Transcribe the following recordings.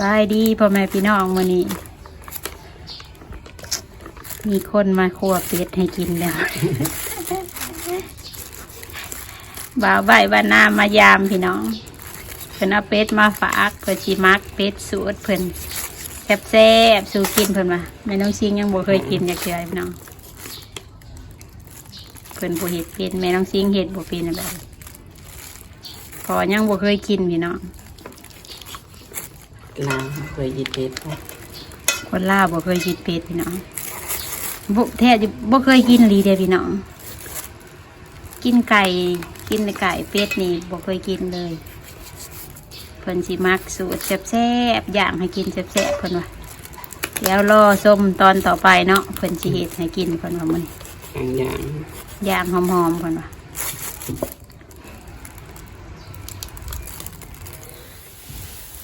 บายดีพ่อแม่พี่น้องวันนี้ มีคนมาคั่วเป็ดให้กินแล้ว บ่าวใบบ้านนามายามพี่น้อง เพิ่นเอาเป็ดมาฝากเพิ่นชิมักเป็ดสูตรเพิ่นแซ่บๆสู่กินเพิ่นมาแม่น้องซิงยังบ่เคยกินอยากเจอพี่น้อง เพิ่นบ่เฮ็ดเป็นแม่น้องซิงเฮ็ดบ่เป็นแบบพอยังบ่เคยกินพี่น้อง ลาวเคยยิดเป็ดครับคนลาวบ่เคยกินเป็ดพี่น้องบ่แท้จะบ่เคยกินหลีเดียพี่น้องกินไก่กินแต่ไก่เป็ดนี่บ่เคยกินเลยเพิ่นสิมักสูตรแซ่บๆย่างให้กินแซ่บๆเพิ่นว่าแล้วรอส้มตอนต่อไปเนาะเพิ่นสิเฮ็ดให้กินเพิ่นว่ามื้อนี้ทางอย่างย่างหอมๆเพิ่นว่า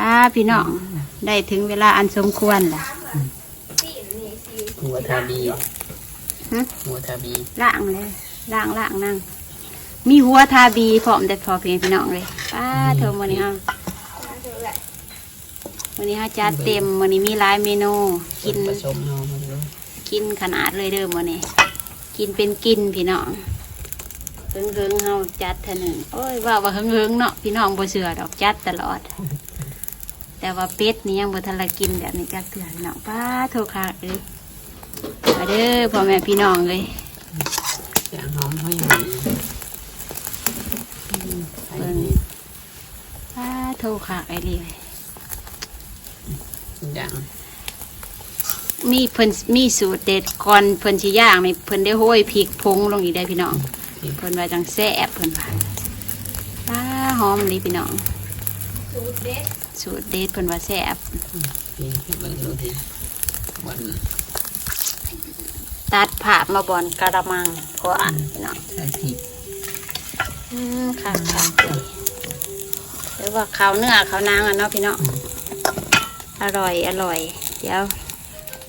อ่า พี่น้องได้ถึงเวลาอันสมควรล่ะหัวทาบีฮะหัวทาบีล่างเลยล่างล่างนั่งมีหัวทาบีพร้อมแต่พอเพียงพี่น้องเลยป้าเธอวันนี้ฮะวันนี้ฮะจัดเต็มวันนี้มีหลายเมนูกินผสมเอามาเลยกินขนาดเลยเดิมวันนี้ กินเป็นกินพี่น้องเฮิงเฮิงๆเฮาจัดเท่านึงโอ้ยว่าว่าเฮิงเฮิงๆเนาะพี่น้องบ่เสือดอกจัดตลอด แต่ว่าเป็ดนี่ยังบ่ทันละกินแบบนี้จักเถื่อพี่น้องป้าโทษค่ะเอ้ยมาเด้อพ่อแม่พี่น้องเลยอย่างหอมห้อยหมีเบิ่งป้าโทรค่ะไอเรียอย่างมีเพิ่นมีสูตรเด็ดก่อนเพิ่นสิย่างนี่เพิ่นได้โห้อยพริกพงลงอีกได้พี่น้องเพิ่นว่าจังแซ่บเพิ่นว่าป้าหอมนี่พี่น้องสูตรเด็ด สูตรเด็ดเพิ่นว่าแซ่บกินให้เบิ่งดูทีวันตัดผ่ามาบอนกระมังเพราะอะพี่น้องใส่พริกอืมค่ะค่ะหรือว่าข้าวเนื้อข้าวนางอะเนาะพี่น้องอร่อยอร่อย เดี๋ยว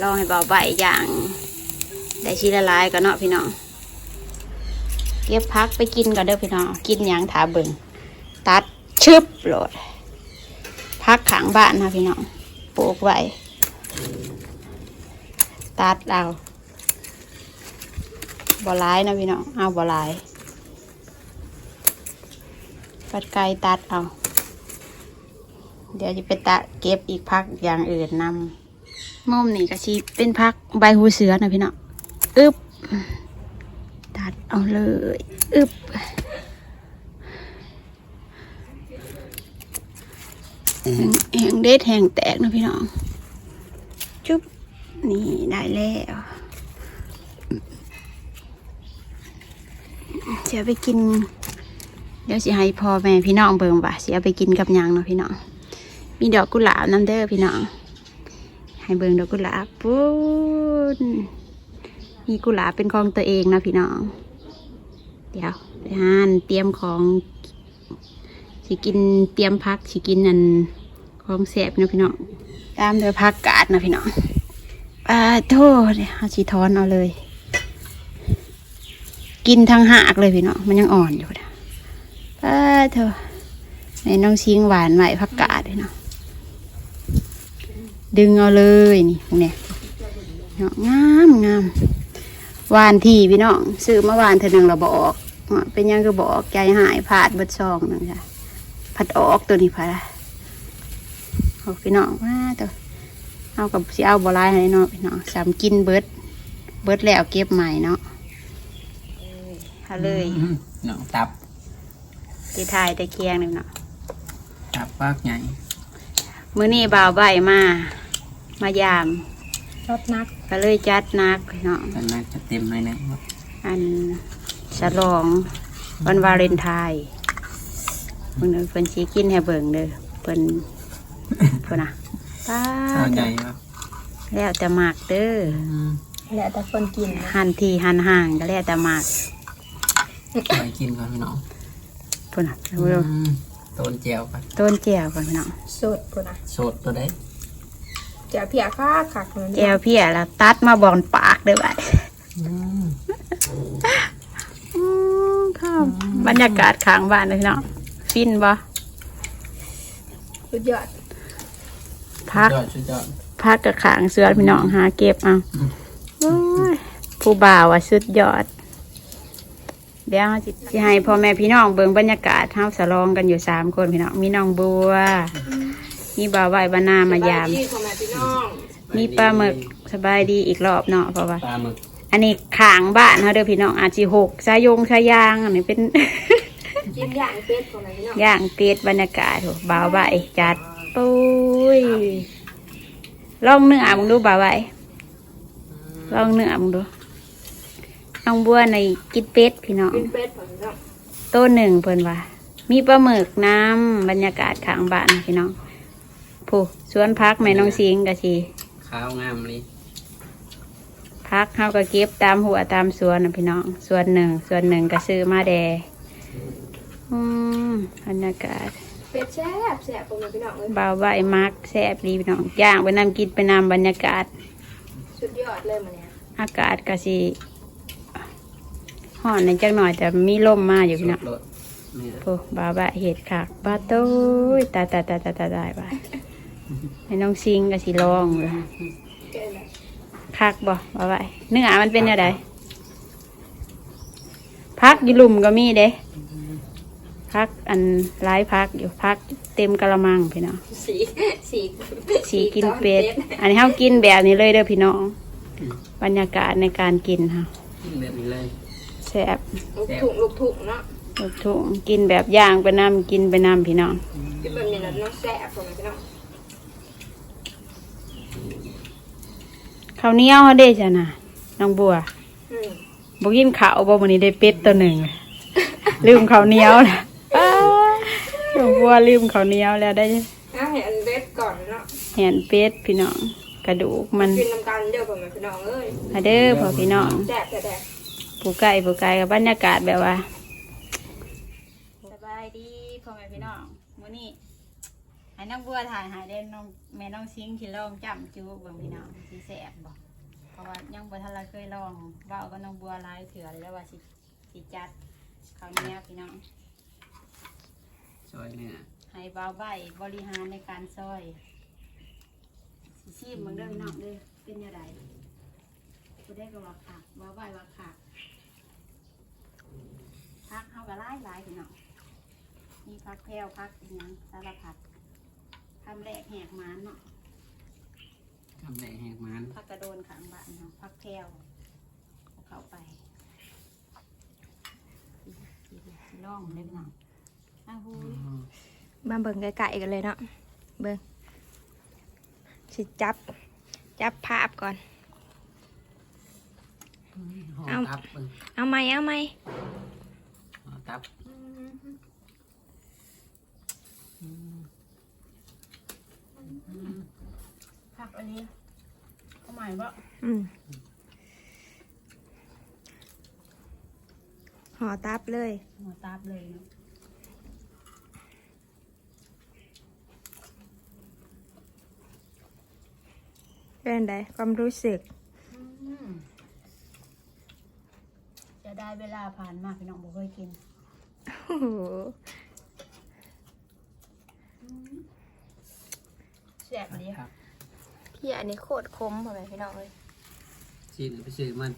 ลองให้เบาใบอย่างได้ชีละลายกันเนาะพี่น้องเก็บพักไปกินก่อนเด้อพี่น้องกินหยังถาเบิงตัดชึบโหลด พักขังบ้านนะพี่น้องปลูกไว้ตัดเอาบ่ร้ายนะพี่น้องเอาบ่ร้ายปัดไก่ตัดเอา เดี๋ยวจะไปตัดเก็บอีกพักอย่างอื่นนำมุมนี่ก็ชีเป็นพักใบหูเสือนะพี่น้องอึบตัดเอาเลยอึบ แหงแหงเด็ดแหงแตกนะพี่น้อง จุ๊บ นี่ได้แล้วเสียไปกิน เดี๋ยวสิให้พ่อแม่พี่น้องเบิ่งว่าสิเอาไปกินกับยังเนาะพี่น้อง มีดอกกุหลาบน้ำเด้อพี่น้อง ให้เบิ่งดอกกุหลาบปุ้นมีกุหลาบเป็นของตัวเองนะพี่น้อง เดี๋ยวไปหานเตรียมของ สิกินเตรียมพักสิกินนั่นของแสบนะพี่น้องตามด้วยพักกาดนะพี่น้องอ่าโทษเดี๋ยเอาสีทอนเอาเลย กินทั้งหากเลยพี่น้องมันยังอ่อนอยู่นะอ่าเธอในน้องชิงหวานไหวพักกาดเลยเนาะดึงเอาเลยนี่พวกเนี้ยเนาะงามงามวานทีพี่น้องซื้อมาวานเธอหนึ่งเราบออกเป็นยังก็บอกใจหายผาดบิดซองนั่นค่ะ ผัดออกตัวนี้ผัดอะเอาพี่น้องมาตัวเอากับสิเอาบอลายให้เนาะพี่น้องสามกินเบิดเบิดแล้วเก็บใหม่เนาะเอาเลยอืมเนาะตับที่ทายตะเคียงหนึ่งเนาะตับปากใหญ่มื้อนี้บ่าวใบมา มายามรถนักก็เลยจัดหนักพี่น้องตอนนั้นจะเต็มเลยนะอันฉลองวันวาเลนไทน์ เพิ่นเพิ่นชี้กินให้เบิ่งเด้อเพิ่นเพิ่นน่ะป้าข้าวใหญ่ปะแล้วแต่หมากเด้ออืมแล้วแต่คนกินหันทีหันห่างก็แล้วแต่หมากไปกินก่อนพี่น้องเพิ่นน่ะอืมต้นเจียวไปต้นแจ่วก่อนพี่น้องสดพุ่นนะสดตัวได้เจ้าเพียค่าขักนั่นแจ่วเพี้ยแล้วตัดมาบอนปากเด้อบัดอืม อืมครับบรรยากาศข้างบ้านเลยพี่น้อง ฟินบ่สุดยอดพัก สุดยอดพักกับขางเสือพี่น้องหาเก็บเอาโอ้ยผู้บ่าวอะสุดยอด เดี๋ยวสิให้พ่อแม่พี่น้องเบิ่งบรรยากาศเฮาสลองกันอยู่สามคนพี่น้องมีน้องบัว มีบ่าวไหวบานามายาม พ่อแม่พี่น้องมีปลาหมึกสบายดีอีกรอบเนาะเพราะว่า ปลาหมึกอันนี้ขางบ้านเขาเด้อพี่น้องอาจสิหกสายงสายยางอันนี้เป็น กินย่างเป็ดพ่อแม่พี่น้องย่างเป็ดบรรยากาศโหบ่าวใบจัดปุ้ยลองเนื้อมึงดูบ่าวใบลองเนื้อมึงดูน้องบัวในกินเป็ดพี่น้องกินเป็ดพ่อแม่พี่น้องโต้นหนึ่งเพิ่นว่ามีปลาหมึกน้ำบรรยากาศข้างบ้านพี่น้องผู้สวนพักแม่น้องสิงกะชีข้าวงามเลยพักเขาก็เก็บตามหัวตามสวนนะพี่น้อง ส่วนหนึ่งส่วนหนึ่งก็ซื้อมาแด อืมบรรยากาศเป็ดแซ่บแซ่บพ่อแม่พี่น้องเลยบ่าวใบมักแซ่บดีพี่น้องย่างไปนำกินไปนำบรรยากาศ สุดยอดเลยมันเนี่ยอากาศก็สิห่อนในอยจักหน่อยแต่มีลมมาอยู่พี่น้องสดโลดเนี่ยโอ้บ่าวใบเห็ดคักบาโต้ยตายตายตายตายตายตายไปให้น้องซิงก็สิลองเลยเกินเลยคักบ่บ่าวใบเนื้อมันเป็นอะไรพักอยี่ลุมก็มีเด้ พักอันร้ายพักอยู่พักเต็มกระมังพี่น้องสีสีสีกินเป็ด อันนี้เฮากินแบบนี้เลยเด้อพี่น้อง บรรยากาศในการกินค่ะแบบนี้เลยแซ่บลูกถุงลูกถุงเนาะลูกทุ่งกินแบบย่างไปน้ำกินไปน้ำพี่น้องกินแบบนี้นะน้องแซ่บพ่อแม่พี่น้องข้าวเหนียวเขาได้จ้ะนะน้องบัวอืมบกินข้าวบ่วันนี้ได้เป็ดตัวหนึ่งลืมข้าวเหนียวนะอ้าน้อง บัวลืมข้าวเหนียวแล้วได้เอาให้อันเล็ดก่อนเนาะแหนเป็ดพี่น้อง กระดูกมันกินน้ำกันเด้อพ่อแม่พี่น้องเอ้ยมาเด้อพ่อพี่น้องแซ่บแซ่บผู้ไก่ผู้ไก่กับบรรยากาศแบบว่าสบายดีพ่อแม่พี่น้องมื้อนี้ให้น้องบัวถ่ายใหายเด่นน้องแม่น้องซิงที่ลองจำจูเบิ่งพี่น้องสิแซ่บบ่เพราะว่ายังบ่ทันละเคยลองเว้ากับน้องบัวหลายเถื่อแล้วว่าสิสิจัดข้าวเหนียวพี่น้อง ซอยเนี่ยให้บ่าวใบบริหารในการซอยสิชิมเบิ่งเด้อพี่น้องเด้อเป็นยังไงผู้ได้ก็ว่าคักบ่าวใบว่าคักพักเขาก็ไล่ไล่พี่น้องมีพักแพรวพักอีหยังสารพัดทำแรกแหกหมันเนาะทำแหลกแหกมันพักกระโดนขังบ้านเนาะพักแพรวเอาเข้าไปสิสิล่องเลยพี่น้อง อ้าวหูยมาเบิ่งไก่ๆกันเลยเนาะเบิ่งสิจับ จับภาพก่อน ห่อเอา ตับเบิ่งเอาไหมเอาไหมห่อตับพักอันนี้เขาหมายว่าอืมห่อตับเลย หัวตาบเลยเนาะ เป็นไดความรู้สึก อืมจะได้เวลาผ่านมากพี่น้องบ่เคยกินโอ้โหแซ่บดีครับพี่อันนี้โคตรคมพ่อแม่พี่น้องเลยสีไปซื้อมัน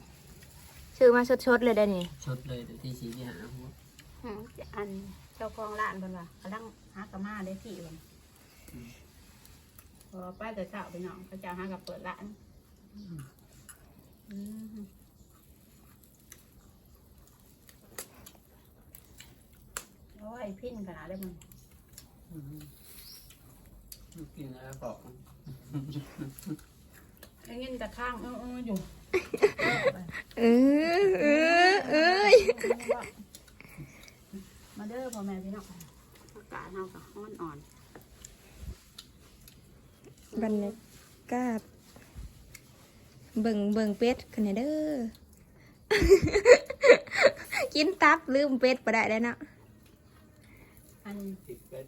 ซื้อมาชดๆเลยได้นี่ชดเลยแต่ที่สีที่หาหัวอืมอันเจ้าของร้านเพิ่นว่ากำลังหากะมาได้ที่เพิ่น พอไปแต่เช้าพี่น้องเขาจะหากับเปิดร้านอืมโอ้ยพิ้นขนาดเลยมึงกินแล้วปอกมันไอ้เงินแต่ข้างเออเอออยู่เออเออเอ้ยมาเด้อพ่อแม่พี่น้องอากาศเฮาก็ร้อนอ่อน บรรยากาศเบิ่งเบิ่งเป็ดกันเด้อ กินตับลืมเป็ดไปได้แล้วเนาะอันติดเป็ด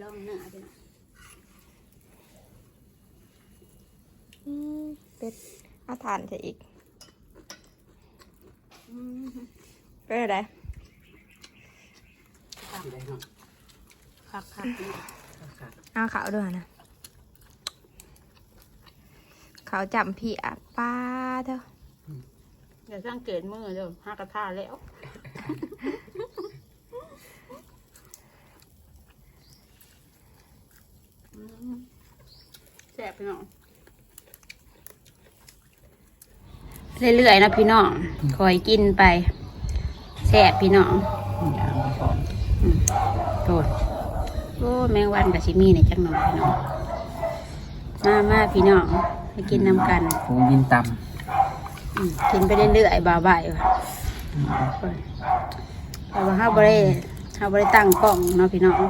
ลองเนื้อพี่น้องอืมเป็ดเอาทานใส่อีกอืมเป็นอะไรที่ได้เนาะคักคักๆพี่น้องครับเอาขาวด้วยนะ เขาจำพี่อะป้าเถอะอย่าสังเกตมือเด้อห้ากระทาแล้วแซ่บพี่น้อง เรื่อยๆนะพี่น้องคอยกินไปแซ่บพี่น้องยาไปก่อนโทษโอ้แมงวันกับชิมีในจังหน่อยพี่น้อง มามาพี่น้อง ไปกินน้ำกันคงยินตอืมกินไปเรื่อยๆบ่าวๆว่ะำแต่ว่าห้าบริห้าบริตั้งกล้องเนาะพี่น้อง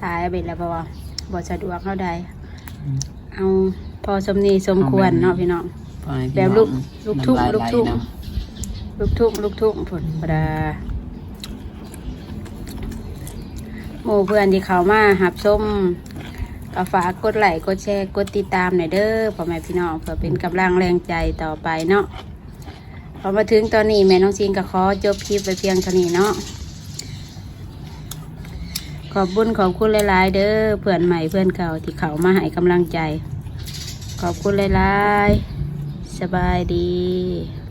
ถ่ายไปแล้วเพราะว่าบ่สะดวกเข้าใดเอาพอสมนีสมควรเนาะพี่น้องไปให้พี่แบบลูกน้องลูกทุ่งน้ำายลูกทุ่งไหนะลูกทุ่งลูกทุ่งผลประดาหมู่เพื่อนที่เขามาหับส้ม ก็ฝากกดไลค์กดแชร์กดติดตามหน่อยเด้อพ่อแม่พี่น้องเพื่อเป็นกำลังแรงใจต่อไปเนาะพอมาถึงตอนนี้แม่น้องซิงก็ขอจบคลิปไปเพียงเท่านี้เนาะขอบบุญขอบคุณหลายๆเด้อเพื่อนใหม่เพื่อนเก่าที่เขามาให้กำลังใจ ขอบคุณหลายๆสบายดี